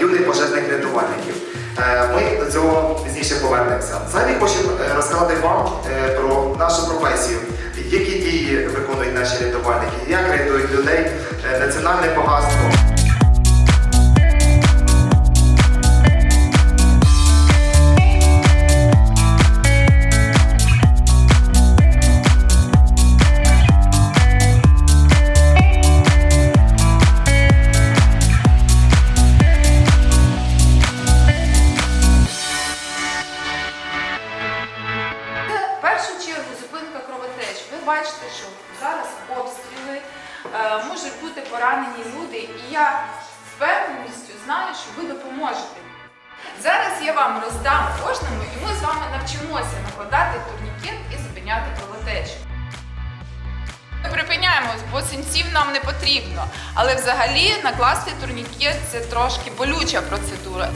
юних пожежних рятувальників. Е, Ми до цього пізніше повернемося. Зараз хочу е, розказати вам е, про нашу професію, які дії виконують наші рятувальники, як рятують людей, е, національне багатство. Першу чергу зупинка кровотеч. Ви бачите, що зараз обстріли, е, можуть бути поранені люди, і я з певністю знаю, що ви допоможете. Зараз я вам роздам кожному, і ми з вами навчимося накладати турнікет і зупиняти кровотечу. Ми припиняємось, бо синців нам не потрібно. Але взагалі накласти турнікет це трошки болюча процедура.